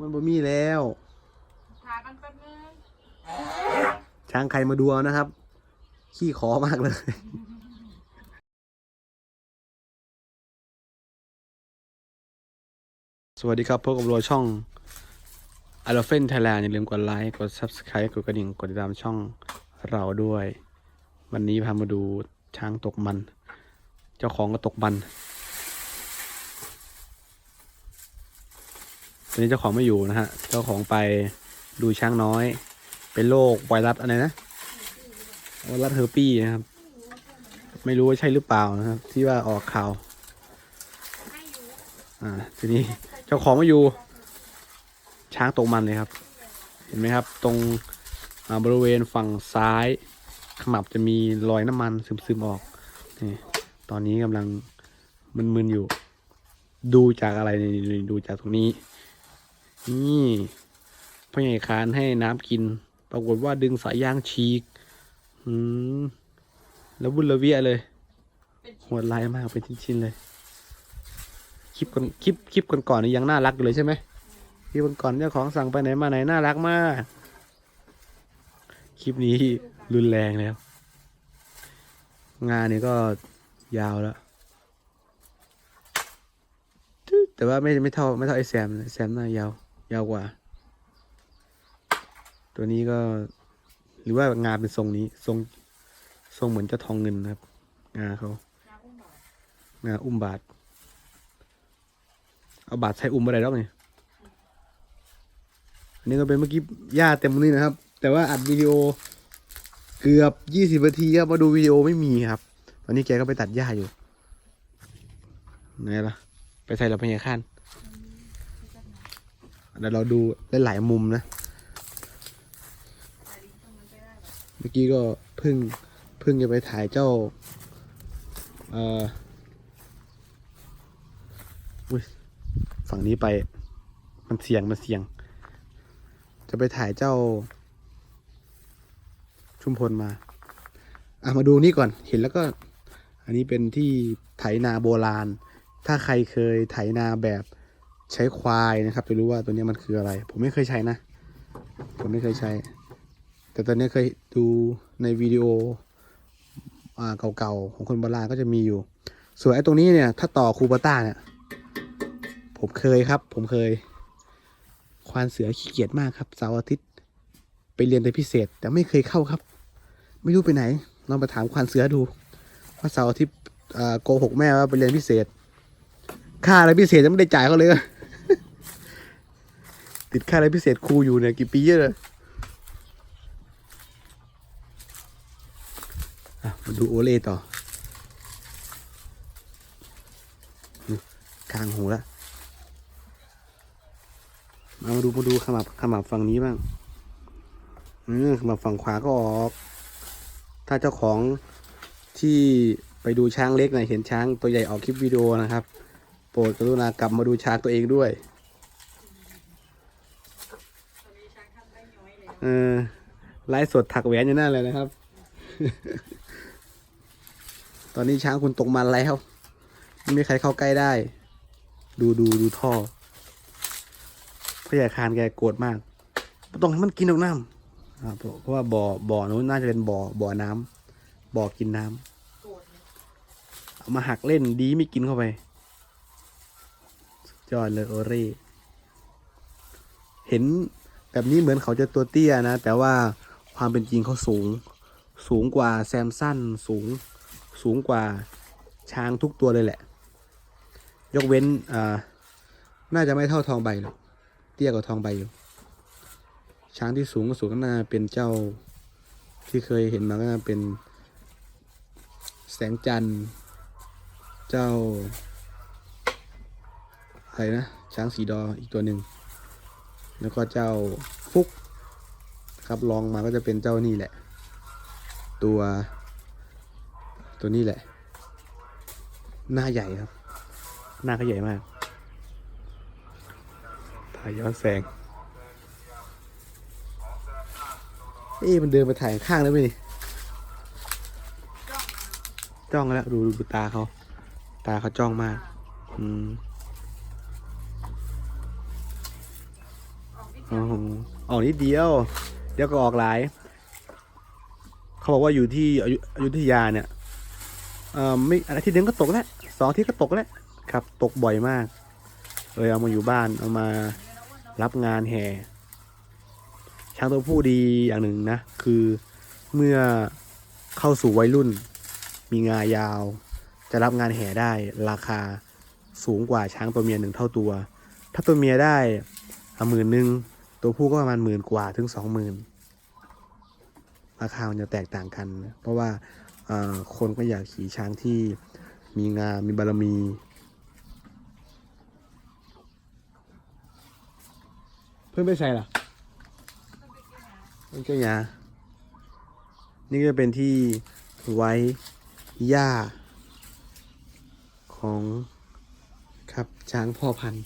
มันบ่มีแล้วทากันแป๊บนึงช้างใครมาดูเอานะครับ ขี้ขอมากเลย สวัสดีครับพบกับเราช่อง a l p h a n t Thailand อย่าลืมกดไลค์ กด Subscribe กดกระดิ่ง กดติดตามช่องเราด้วย วันนี้พามาดูช้างตกมัน เจ้าของก็ตกมัน ตอนนี้เจ้าของไม่อยู่นะฮะ เจ้าของไปดูช้างน้อย เป็นโรคไวรัสอะไรนะ ไวรัสเฮอร์ปี้นะครับ ไม่รู้ว่าใช่หรือเปล่านะครับ ที่ว่าออกข่าว อ่า ทีนี้เจ้าของไม่อยู่ ช้างตกมันเลยครับ เห็นไหมครับ ตรงบริเวณฝั่งซ้ายขมับจะมีรอยน้ำมันซึมๆออก นี่ ตอนนี้กำลังมึนๆอยู่ ดูจากอะไรนี่ดูจากตรงนี้ นี่พ่อใหญ่คานให้น้ำกิน ปรากฏว่าดึงสายยางฉีกอืมแล้วบุญละเวียเลยโหดร้ายมากเป็นชิ้นๆเลย คลิปก่อนคลิปคลิปก่อนๆนี่ยังน่ารักอยู่เลยใช่ไหมคลิปก่อนๆเจ้าของสั่งไปไหนมาไหนน่ารักมาก คลิปนี้รุนแรงแล้ว งานนี้ก็ยาวแล้วแต่ว่าไม่ไม่เท่าไม่เท่าไอแซมแซมน่ายาว ยาวกว่า ตัวนี้ก็ หรือว่างาเป็นทรงนี้ ทรงทรงเหมือนเจ้าทองเงินนะครับ งาเขางาอุ้มบาท เอาบาทใช้อุ้มอะไรแล้วนี่อันนี้ก็เป็นเมื่อกี้หญ้าเต็มนี่นะครับ แต่ว่าอัดวิดีโอเกือบยี่สิบนาทีครับมาดูวิดีโอไม่มีครับ ตอนนี้แกก็ไปตัดหญ้าอยู่ไงล่ะ ไปใส่เราไปยังข้าน เดี๋ยวเราดูได้หลายมุมนะ เมื่อกี้ก็เพิ่งเพิ่งจะไปถ่ายเจ้า เอ่ออุ้ยฝั่งนี้ไปมันเสียงมันเสียง จะไปถ่ายเจ้า ชุมพลมา อะมาดูนี่ก่อนเห็นแล้วก็ อันนี้เป็นที่ไถนาโบราณ ถ้าใครเคยไถนาแบบ ใช้ควายนะครับ จะรู้ว่าตัวนี้มันคืออะไร ผมไม่เคยใช้นะ ผมไม่เคยใช้ แต่ตอนนี้เคยดูในวิดีโออาเก่าๆของคนโบราณก็จะมีอยู่ ส่วนไอ้ตรงนี้เนี่ย ถ้าต่อคูปต้าเนี่ย ผมเคยครับ ผมเคย ควานเสือขี้เกียจมากครับเสาร์อาทิตย์ไปเรียนแต่พิเศษ แต่ไม่เคยเข้าครับ ไม่รู้ไปไหนลองไปถามควานเสือดูว่าเสาร์อาทิตย์โกหกแม่ว่าไปเรียนพิเศษ ค่าอะไรพิเศษยังไม่ได้จ่ายเขาเลย ติดค่าอะไรพิเศษครูอยู่เนี่ยกี่ปีแล้วเนี่ยอะมาดูโอเล่ต่อ กลางหูแล้วมามาดูมาดูขมับขมับฝั่งนี้บ้างขมับฝั่งขวาก็ออก ถ้าเจ้าของที่ไปดูช้างเล็กนะเห็นช้างตัวใหญ่ออกคลิปวิดีโอนะครับ โปรดกรุณากลับมาดูช้างตัวเองด้วย ออไลฟ์สดถักแหวนอยู่นั่นเลยนะครับ ตอนนี้ช้างคุณตกมันแล้วไม่มีใครเข้าใกล้ได้ ดูดูดูท่อพ่อใหญ่คานแกโกรธมากต้องให้มันกินดอกน้ำเพราะว่าบ่อบ่อนู้นน่าจะเป็นบ่อบ่อน้ำบ่อกินน้ำเอามาหักเล่นดีไม่กินเข้าไปสุดยอดเลยโอเร่เห็น แบบนี้เหมือนเขาจะตัวเตี้ยนะ แต่ว่าความเป็นจริงเขาสูง สูงกว่าแซมสันสูง สูงกว่าช้างทุกตัวเลยแหละ ยกเว้นอ่าน่าจะไม่เท่าทองใบหรอกเตี้ยกว่าทองใบอยู่ ช้างที่สูงก็สูงก็น่าเป็นเจ้าที่เคยเห็นมาก็น่าเป็น แสงจันทร์ เจ้าอะไรนะช้างสีดออีกตัวหนึ่ง แล้วก็เจ้าฟุกครับลองมาก็จะเป็นเจ้านี่แหละ ตัวตัวนี้แหละ หน้าใหญ่ครับ หน้าเขาใหญ่มากถ่ายย้อนแสงเอ๊ะมันเดินไปถ่ายข้างแล้วไหมนี่จ้องแล้วดูดูตาเขา ตาเขาจ้องมาก อืม อ๋อออกนิดเดียว เดี๋ยวก็ออกหลาย เขาบอกว่าอยู่ที่อยุอยุธยาเนี่ยเอ่อไม่อาทิตย์หนึงก็ตกแล้วสองอาทิตย์ก็ตกแล้วครับ ตกบ่อยมากเลยเอามาอยู่บ้านเอามารับงานแห่ช้างตัวผู้ดีอย่างหนึ่งนะ คือเมื่อเข้าสู่วัยรุ่น มีงายาว จะรับงานแห่ได้ราคาสูงกว่าช้างตัวเมียหนึ่งเท่าตัว ถ้าตัวเมียได้หมื่นหนึ่ง ตัวผู้ก็ประมาณหมื่นกว่าถึงสองหมื่นราคามันจะแตกต่างกัน เพราะว่าคนก็อยากขี่ช้างที่มีงามีบารมีเพื่อนไปใส่ล่ะมันก็ยา นี่ก็เป็นที่ไว้หญ้า ของครับช้างพ่อพันธุ์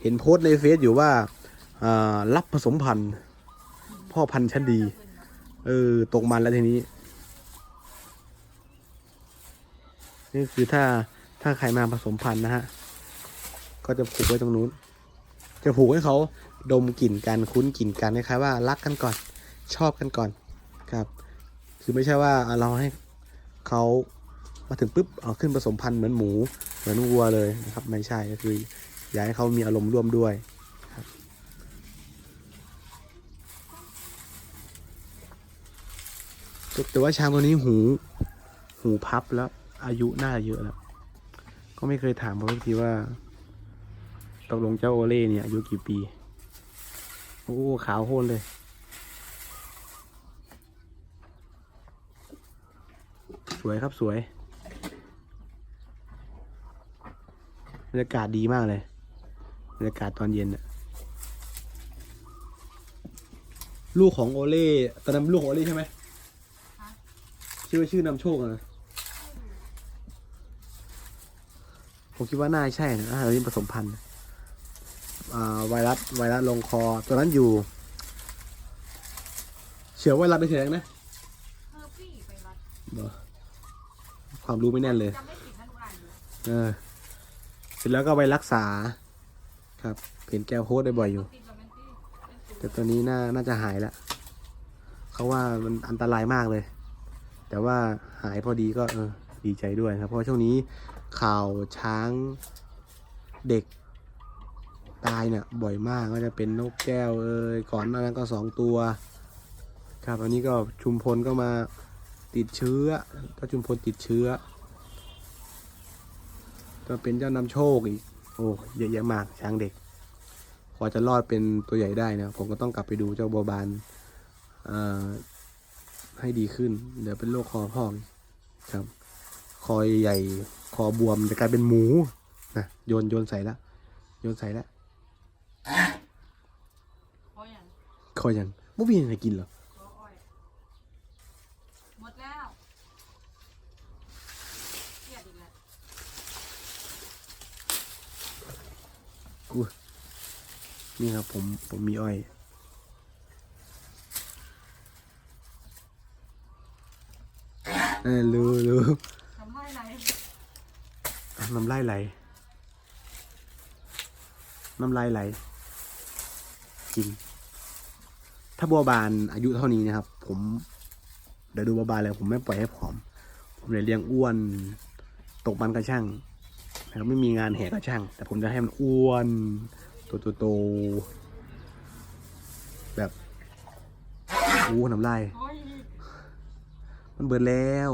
เห็นโพสต์ในเฟซอยู่ว่า รับผสมพันธุ์พ่อพันธุ์ชั้นดี เออ ตกมันแล้วทีนี้ นี่คือถ้าถ้าใครมาผสมพันธุ์นะฮะ ก็จะผูกไว้ตรงนู้น จะผูกให้เขาดมกลิ่นกันคุ้นกลิ่นกันคล้ายๆว่ารักกันก่อน ชอบกันก่อนครับ คือไม่ใช่ว่าเราให้เขามาถึงปุ๊บเอาขึ้นผสมพันธุ์เหมือนหมู เหมือนวัวเลยนะครับ ไม่ใช่ก็คืออยากให้เขามีอารมณ์ร่วมด้วยครับ แต่ว่าช้างตัวนี้หู หูพับแล้ว อายุน่าเยอะแล้ว ก็ไม่เคยถามเขาสักทีว่าตกลงเจ้าโอเล่เนี่ยอายุกี่ปี โอ้ขาวโพลนเลย สวยครับสวยบรรยากาศดีมากเลยบรรยากาศตอนเย็นน่ะลูกของโอเล่ตอนนั้นลูกของโอเล่ใช่ไหม ชื่อว่าชื่อนำโชคอะนะผมคิดว่าน่าใช่นะอ่าเรานี่ผสมพันธุ์อ่าไวรัสไวรัสลงคอตัวนั้นอยู่เชื้อไวรัสไม่ใช่ไหมนะเออพี่ไปวัดบ่ความรู้ไม่แน่นเลย จำไม่ผิดนะหนูอ่านอยู่เออ เสร็จแล้วก็ไปรักษา ครับเห็นแกโพสต์ได้บ่อยอยู่ ติดกับเป็นที่เป็นศูนย์ แต่ตัวนี้น่าน่าจะหายแล้วเขาว่ามันอันตรายมากเลย แต่ว่าหายพอดีก็เออดีใจด้วยครับ เพราะช่วงนี้ข่าวช้างเด็กตายเนี่ยบ่อยมากก็จะเป็นนกแก้วเอ้ยก่อนหน้านั้นก็สองตัว ครับอันนี้ก็ชุมพลก็มาติดเชื้อ ก็ชุมพลติดเชื้อ ก็เป็นเจ้านำโชคอีก โอ้เยอะแยะมากช้างเด็กกว่าจะรอดเป็นตัวใหญ่ได้นะผมก็ต้องกลับไปดูเจ้าบัวบานอ่า ให้ดีขึ้น เดี๋ยวเป็นโรคคอพองครับ คอใหญ่คอบวมจะกลายเป็นหมูนะโยนโยนใส่ละโยนใส่ละเพราะอย่างคอยังไม่มีอะไรกินเหรอเพราะอ้อยหมดแล้วเครียดอีกแล้วนี่ครับผมผมมีอ้อย เออรู้รู้ทำให้ไรน้ำลายไหลน้ำลายไหลกินถ้าบัวบานอายุเท่านี้นะครับ ผมเดี๋ยวดูบัวบานเลยผมไม่ปล่อยให้ผอม ผมเลยเลี้ยงอ้วน ตกมันก็ช่างนะครับไม่มีงานแห่ก็ช่าง แต่ผมจะให้มันอ้วนโตโตโตๆแบบอู้น้ำลายโอ้ย มันเบิดแล้ว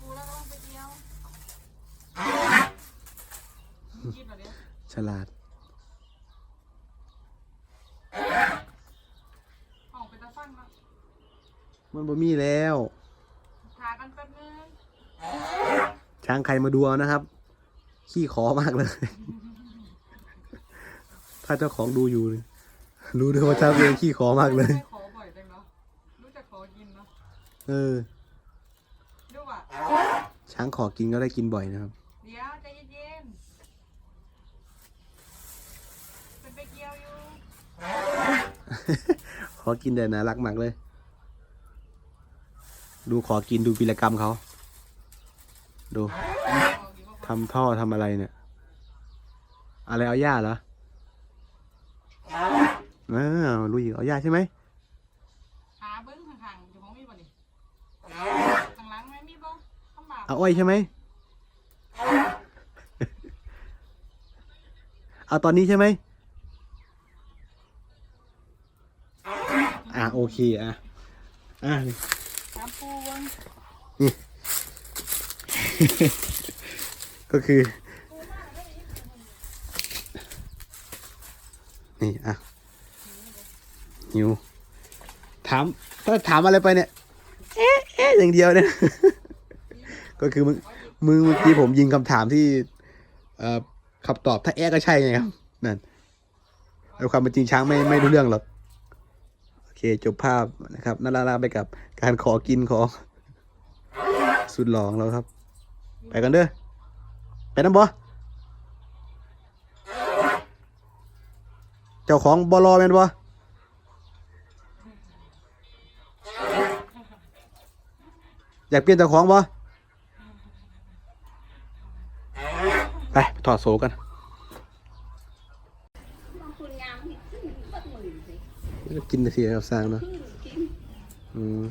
กูแล้วก็ต้องไปเที่ยวคิดแบบนี้ฉลาดออกไปตะฟังแล้วมันบ่มีแล้วทากันแป๊บนึงช้างใครมาดูเอานะครับ ขี้ขอมากเลย ถ้าเจ้าของดูอยู่นี่รู้ด้วยว่าช้างตัวเองขี้ขอมากเลย ไม่ขอบ่อยจังเนาะ รู้จักขอกินเนาะเออ ดูอะช้างขอกินก็ได้กินบ่อยนะครับ เดี๋ยวใจเย็นๆเป็นไปเกี่ยวอยู่ขอกินแต่น่ารักมากเลย ดูขอกินดูกิจกรรมเขา ดูบอกดีว่าทำท่อทำอะไรเนี่ย อะไรเอาหญ้าเหรอเออลุยอีกเอายาใช่ไหม หาเบิ้งข้างๆอยู่ของมีบ่นี่ข้างหลังไหมมีบ่ข้างบ่า เอาอ้อยใช่ไหมเอาตอนนี้ใช่ไหมอะโอเคอะอะถามปูเบิ้งก็คือ นี่อะหิวถามถ้าถามอะไรไปเนี่ย เอ๊ะเอ๊ะอย่างเดียวเนี่ย ก็คือมึงมึงเมื่อกี้ผมยิงคำถามที่เอ่อคำตอบถ้าแอะก็ใช่ไงครับนั่นในความเป็นจริงช้างไม่ไม่รู้เรื่องหรอกโอเคจบภาพนะครับน่ารักไปกับการขอกินของสุดหลอของเราครับ ไปกันเด้อไปน้ำบ่เจ้าของบอรอแมนบ่อยากเปลี่ยนเจ้าของบ่ปไป ถอดโซ่กันกินเสียกับสร้างเนาะขึ้นอืม